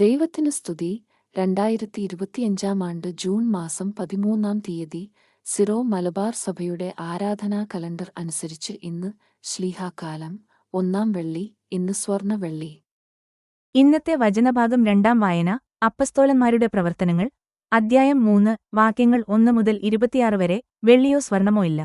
ദൈവത്തിന് സ്തുതി. രണ്ടായിരത്തി ഇരുപത്തിയഞ്ചാം ആണ്ട് ജൂൺ മാസം പതിമൂന്നാം തീയതി സിറോ മലബാർ സഭയുടെ ആരാധനാ കലണ്ടർ അനുസരിച്ച് ഇന്ന് ശ്ലീഹാകാലം ഒന്നാം വെള്ളി ഇന്ന് സ്വർണ വെള്ളി. ഇന്നത്തെ വചനഭാഗം രണ്ടാം വായന അപ്പസ്തോലന്മാരുടെ പ്രവർത്തനങ്ങൾ അദ്ധ്യായം മൂന്ന് വാക്യങ്ങൾ ഒന്ന് മുതൽ ഇരുപത്തിയാറ് വരെ വെള്ളിയോ സ്വർണമോ ഇല്ല.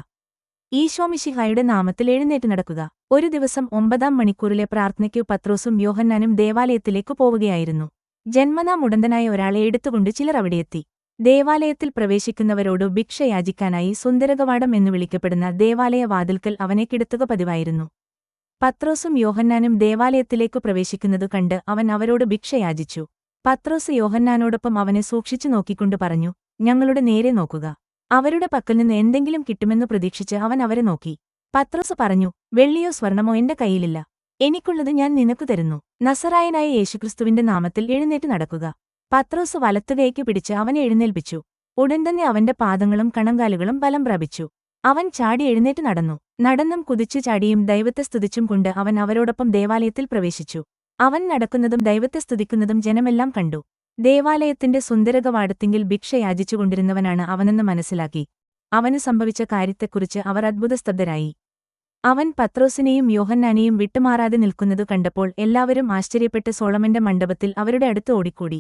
ഈശോമിശിഹായുടെ നാമത്തിൽ എഴുന്നേറ്റ് നടക്കുക. ഒരു ദിവസം ഒമ്പതാം മണിക്കൂറിലെ പ്രാർത്ഥനയ്ക്കു പത്രോസും യോഹന്നാനും ദേവാലയത്തിലേക്കു പോവുകയായിരുന്നു. ജന്മനാ മുടന്തനായ ഒരാളെ എടുത്തുകൊണ്ട് ചിലർ അവിടെയെത്തി. ദേവാലയത്തിൽ പ്രവേശിക്കുന്നവരോട് ഭിക്ഷ യാചിക്കാനായി സുന്ദരകവാടം എന്നു വിളിക്കപ്പെടുന്ന ദേവാലയ വാതിൽക്കൽ അവനെ കിടത്തുക പതിവായിരുന്നു. പത്രോസും യോഹന്നാനും ദേവാലയത്തിലേക്കു പ്രവേശിക്കുന്നതു കണ്ട് അവൻ അവരോട് ഭിക്ഷ യാചിച്ചു. പത്രോസ് യോഹന്നാനോടൊപ്പം അവനെ സൂക്ഷിച്ചു നോക്കിക്കൊണ്ട് പറഞ്ഞു ഞങ്ങളുടെ നേരെ നോക്കുക. അവരുടെ പക്കൽ നിന്ന് എന്തെങ്കിലും കിട്ടുമെന്നു പ്രതീക്ഷിച്ച് അവൻ അവരെ നോക്കി. പത്രോസ് പറഞ്ഞു വെള്ളിയോ സ്വർണമോ എന്റെ കയ്യിലില്ല. എനിക്കുള്ളത് ഞാൻ നിനക്കു തരുന്നു. നസറായനായ യേശുക്രിസ്തുവിന്റെ നാമത്തിൽ എഴുന്നേറ്റ് നടക്കുക. പത്രോസ് വലത്തുകൈക്ക് പിടിച്ച് അവനെ എഴുന്നേൽപ്പിച്ചു. ഉടൻ തന്നെ അവന്റെ പാദങ്ങളും കണങ്കാലുകളും ബലം പ്രാപിച്ചു. അവൻ ചാടി എഴുന്നേറ്റ് നടന്നു. നടന്നും കുതിച്ചു ചാടിയും ദൈവത്തെ സ്തുതിച്ചും കൊണ്ട് അവൻ അവരോടൊപ്പം ദേവാലയത്തിൽ പ്രവേശിച്ചു. അവൻ നടക്കുന്നതും ദൈവത്തെ സ്തുതിക്കുന്നതും ജനമെല്ലാം കണ്ടു. ദേവാലയത്തിന്റെ സുന്ദരകവാടത്തിങ്കിൽ ഭിക്ഷ യാചിച്ചുകൊണ്ടിരുന്നവനാണ് അവനെന്ന് മനസ്സിലാക്കി. അവന് സംഭവിച്ച കാര്യത്തെക്കുറിച്ച് അവർ അത്ഭുതസ്തബ്ധരായി. അവൻ പത്രോസിനെയും യോഹന്നാനെയും വിട്ടുമാറാതെ നിൽക്കുന്നതു കണ്ടപ്പോൾ എല്ലാവരും ആശ്ചര്യപ്പെട്ട് സോളമന്റെ മണ്ഡപത്തിൽ അവരുടെ അടുത്ത് ഓടിക്കൂടി.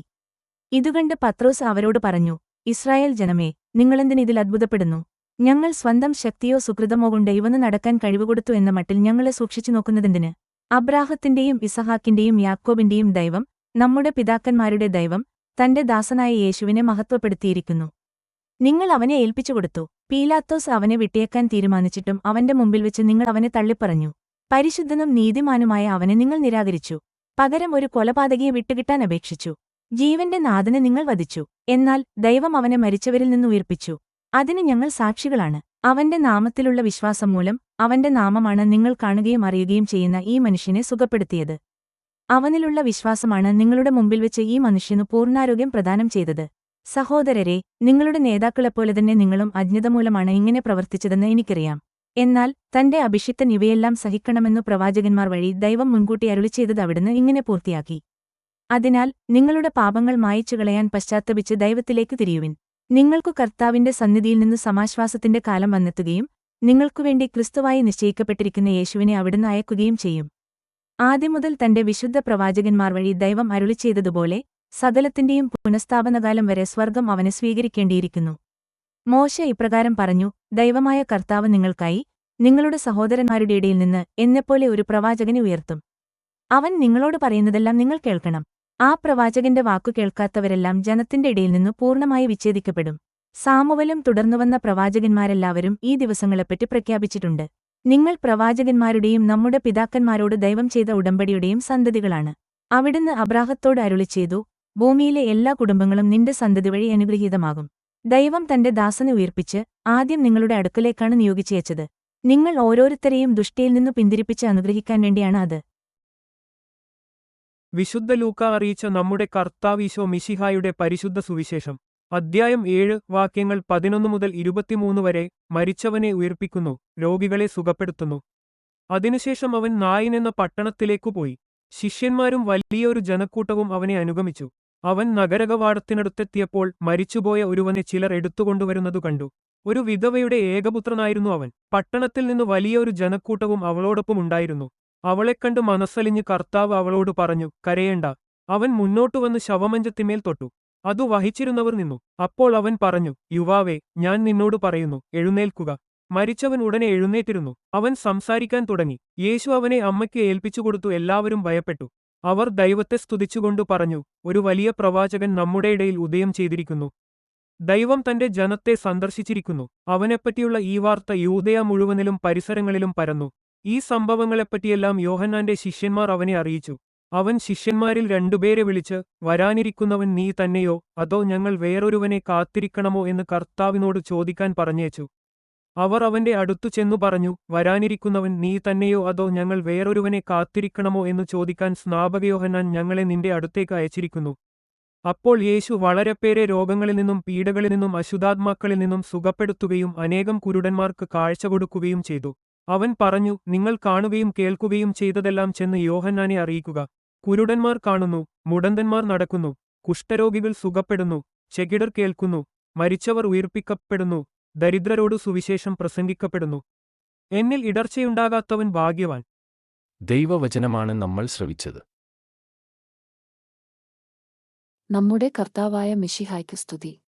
ഇതുകണ്ട് പത്രോസ് അവരോട് പറഞ്ഞു ഇസ്രായേൽ ജനമേ നിങ്ങളെന്തിനിതിൽ അത്ഭുതപ്പെടുന്നു? ഞങ്ങൾ സ്വന്തം ശക്തിയോ സുകൃതമോ കൊണ്ട് ഇവന്ന് നടക്കാൻ കഴിവുകൊടുത്തു എന്ന മട്ടിൽ ഞങ്ങളെ സൂക്ഷിച്ചു നോക്കുന്നതെന്തിന്? അബ്രാഹത്തിന്റെയും ഇസഹാക്കിന്റെയും യാക്കോബിന്റെയും ദൈവം നമ്മുടെ പിതാക്കന്മാരുടെ ദൈവം തന്റെ ദാസനായ യേശുവിനെ മഹത്വപ്പെടുത്തിയിരിക്കുന്നു. നിങ്ങൾ അവനെ ഏൽപ്പിച്ചുകൊടുത്തു. പീലാത്തോസ് അവനെ വിട്ടേക്കാൻ തീരുമാനിച്ചിട്ടും അവന്റെ മുമ്പിൽ വെച്ച് നിങ്ങൾ അവനെ തള്ളിപ്പറഞ്ഞു. പരിശുദ്ധനും നീതിമാനുമായ അവനെ നിങ്ങൾ നിരാകരിച്ചു. പകരം ഒരു കൊലപാതകയെ വിട്ടുകിട്ടാൻ അപേക്ഷിച്ചു. ജീവന്റെ നാഥനെ നിങ്ങൾ വധിച്ചു. എന്നാൽ ദൈവം അവനെ മരിച്ചവരിൽ നിന്ന് ഉയർപ്പിച്ചു. അതിന് ഞങ്ങൾ സാക്ഷികളാണ്. അവന്റെ നാമത്തിലുള്ള വിശ്വാസം മൂലം അവന്റെ നാമമാണ് നിങ്ങൾ കാണുകയും അറിയുകയും ചെയ്യുന്ന ഈ മനുഷ്യനെ സുഖപ്പെടുത്തിയത്. അവനിലുള്ള വിശ്വാസമാണ് നിങ്ങളുടെ മുമ്പിൽ വെച്ച് ഈ മനുഷ്യനു പൂർണാരോഗ്യം പ്രദാനം ചെയ്തത്. സഹോദരരെ നിങ്ങളുടെ നേതാക്കളെപ്പോലെ തന്നെ നിങ്ങളും അജ്ഞതമൂലമാണ് ഇങ്ങനെ പ്രവർത്തിച്ചതെന്ന് എനിക്കറിയാം. എന്നാൽ തന്റെ അഭിഷിക്തൻ ഇവയെല്ലാം സഹിക്കണമെന്നു പ്രവാചകന്മാർ വഴി ദൈവം മുൻകൂട്ടി അരുളി ചെയ്തത് അവിടുന്ന് ഇങ്ങനെ പൂർത്തിയാക്കി. അതിനാൽ നിങ്ങളുടെ പാപങ്ങൾ മായിച്ചുകളയാൻ പശ്ചാത്തപിച്ച് ദൈവത്തിലേക്ക് തിരിയുവിൻ. നിങ്ങൾക്കു കർത്താവിന്റെ സന്നിധിയിൽ നിന്ന് സമാശ്വാസത്തിന്റെ കാലം വന്നെത്തുകയും നിങ്ങൾക്കുവേണ്ടി ക്രിസ്തുവായി നിശ്ചയിക്കപ്പെട്ടിരിക്കുന്ന യേശുവിനെ അവിടുന്ന് അയക്കുകയും ചെയ്യും. ആദ്യം മുതൽ തന്റെ വിശുദ്ധ പ്രവാചകന്മാർ വഴി ദൈവം അരുളി ചെയ്തതുപോലെ സകലത്തിന്റെയും പുനഃസ്ഥാപനകാലം വരെ സ്വർഗം അവനെ സ്വീകരിക്കേണ്ടിയിരിക്കുന്നു. മോശ ഇപ്രകാരം പറഞ്ഞു ദൈവമായ കർത്താവ് നിങ്ങൾക്കായി നിങ്ങളുടെ സഹോദരന്മാരുടെ ഇടയിൽ നിന്ന് എന്നെപ്പോലെ ഒരു പ്രവാചകനെ ഉയർത്തും. അവൻ നിങ്ങളോട് പറയുന്നതെല്ലാം നിങ്ങൾ കേൾക്കണം. ആ പ്രവാചകന്റെ വാക്കു കേൾക്കാത്തവരെല്ലാം ജനത്തിന്റെ ഇടയിൽ നിന്നു പൂർണമായി വിച്ഛേദിക്കപ്പെടും. സാമുവലും തുടർന്നുവന്ന പ്രവാചകന്മാരെല്ലാവരും ഈ ദിവസങ്ങളെപ്പറ്റി പ്രഖ്യാപിച്ചിട്ടുണ്ട്. നിങ്ങൾ പ്രവാചകന്മാരുടെയും നമ്മുടെ പിതാക്കന്മാരോട് ദൈവം ചെയ്ത ഉടമ്പടിയുടെയും സന്തതികളാണ്. അവിടുന്ന് അബ്രാഹത്തോട് അരുളി ചെയ്തു ഭൂമിയിലെ എല്ലാ കുടുംബങ്ങളും നിന്റെ സന്തതി വഴി അനുഗ്രഹീതമാകും. ദൈവം തന്റെ ദാസനെ ഉയർപ്പിച്ച് ആദ്യം നിങ്ങളുടെ അടുക്കലേക്കാണ് നിയോഗിച്ചയച്ചത്. നിങ്ങൾ ഓരോരുത്തരെയും ദുഷ്ടിയിൽ നിന്നു പിന്തിരിപ്പിച്ച് അനുഗ്രഹിക്കാൻ വേണ്ടിയാണ് അത്. വിശുദ്ധ ലൂക്ക അറിയിച്ച നമ്മുടെ കർത്താവീശോ മിശിഹായുടെ പരിശുദ്ധ സുവിശേഷം. അദ്ധ്യായം ഏഴ് വാക്യങ്ങൾ പതിനൊന്ന് മുതൽ ഇരുപത്തിമൂന്ന് വരെ മരിച്ചവനെ ഉയർപ്പിക്കുന്നു രോഗികളെ സുഖപ്പെടുത്തുന്നു. അതിനുശേഷം അവൻ നായിനെന്ന പട്ടണത്തിലേക്കു പോയി. ശിഷ്യന്മാരും വലിയൊരു ജനക്കൂട്ടവും അവനെ അനുഗമിച്ചു. അവൻ നഗരകവാടത്തിനടുത്തെത്തിയപ്പോൾ മരിച്ചുപോയ ഒരുവനെ ചിലർ എടുത്തുകൊണ്ടുവരുന്നതു കണ്ടു. ഒരു വിധവയുടെ ഏകപുത്രനായിരുന്നു അവൻ. പട്ടണത്തിൽ നിന്ന് വലിയൊരു ജനക്കൂട്ടവും അവളോടൊപ്പം ഉണ്ടായിരുന്നു. അവളെ അവളെക്കണ്ട് മനസ്സലിഞ്ഞ് കർത്താവ് അവളോട് പറഞ്ഞു കരയേണ്ട. അവൻ മുന്നോട്ടു വന്ന് ശവമഞ്ചത്തിമേൽ തൊട്ടു. അതു വഹിച്ചിരുന്നവർ നിന്നു. അപ്പോൾ അവൻ പറഞ്ഞു യുവാവേ ഞാൻ നിന്നോട് പറയുന്നു എഴുന്നേൽക്കുക. മരിച്ചവൻ ഉടനെ എഴുന്നേറ്റിരുന്നു. അവൻ സംസാരിക്കാൻ തുടങ്ങി. യേശു അവനെ അമ്മയ്ക്ക് ഏൽപ്പിച്ചുകൊടുത്തു. എല്ലാവരും ഭയപ്പെട്ടു. അവർ ദൈവത്തെ സ്തുതിച്ചുകൊണ്ടു പറഞ്ഞു ഒരു വലിയ പ്രവാചകൻ നമ്മുടെ ഇടയിൽ ഉദയം ചെയ്തിരിക്കുന്നു. ദൈവം തന്റെ ജനത്തെ സന്ദർശിച്ചിരിക്കുന്നു. അവനെപ്പറ്റിയുള്ള ഈ വാർത്ത യൂതയ മുഴുവനിലും പരിസരങ്ങളിലും പരന്നു. ഈ സംഭവങ്ങളെപ്പറ്റിയെല്ലാം യോഹന്നാന്റെ ശിഷ്യന്മാർ അവനെ അറിയിച്ചു. അവൻ ശിഷ്യന്മാരിൽ രണ്ടുപേരെ വിളിച്ച് വരാനിരിക്കുന്നവൻ നീ തന്നെയോ? അതോ ഞങ്ങൾ വേറൊരുവനെ കാത്തിരിക്കണമോ? എന്ന് കർത്താവിനോട് ചോദിക്കാൻ പറഞ്ഞേച്ചു. അവർ അവന്റെ അടുത്തു ചെന്നു പറഞ്ഞു വരാനിരിക്കുന്നവൻ നീ തന്നെയോ അതോ ഞങ്ങൾ വേറൊരുവനെ കാത്തിരിക്കണമോ എന്ന് ചോദിക്കാൻ സ്നാപകയോഹനാൻ ഞങ്ങളെ നിന്റെ അടുത്തേക്ക് അയച്ചിരിക്കുന്നു. അപ്പോൾ യേശു വളരെ പേരെ രോഗങ്ങളിൽ നിന്നും പീഡകളിൽ നിന്നും അശുദ്ധാത്മാക്കളിൽ നിന്നും സുഖപ്പെടുത്തുകയും അനേകം കുരുടന്മാർക്ക് കാഴ്ച കൊടുക്കുകയും ചെയ്തു. അവൻ പറഞ്ഞു നിങ്ങൾ കാണുകയും കേൾക്കുകയും ചെയ്തതെല്ലാം ചെന്ന് യോഹന്നാനെ അറിയിക്കുക. കുരുടന്മാർ കാണുന്നു മുടന്തന്മാർ നടക്കുന്നു കുഷ്ഠരോഗികൾ സുഖപ്പെടുന്നു ചെകിടർ കേൾക്കുന്നു മരിച്ചവർ ഉയിർപ്പിക്കപ്പെടുന്നു ദരിദ്രരോടു സുവിശേഷം പ്രസംഗിക്കപ്പെടുന്നു. എന്നിൽ ഇടർച്ചയുണ്ടാകാത്തവൻ ഭാഗ്യവാൻ. ദൈവവചനമാണ് നമ്മൾ ശ്രവിച്ചത്. നമ്മുടെ കർത്താവായ മിഷിഹായ്ക്ക് സ്തുതി.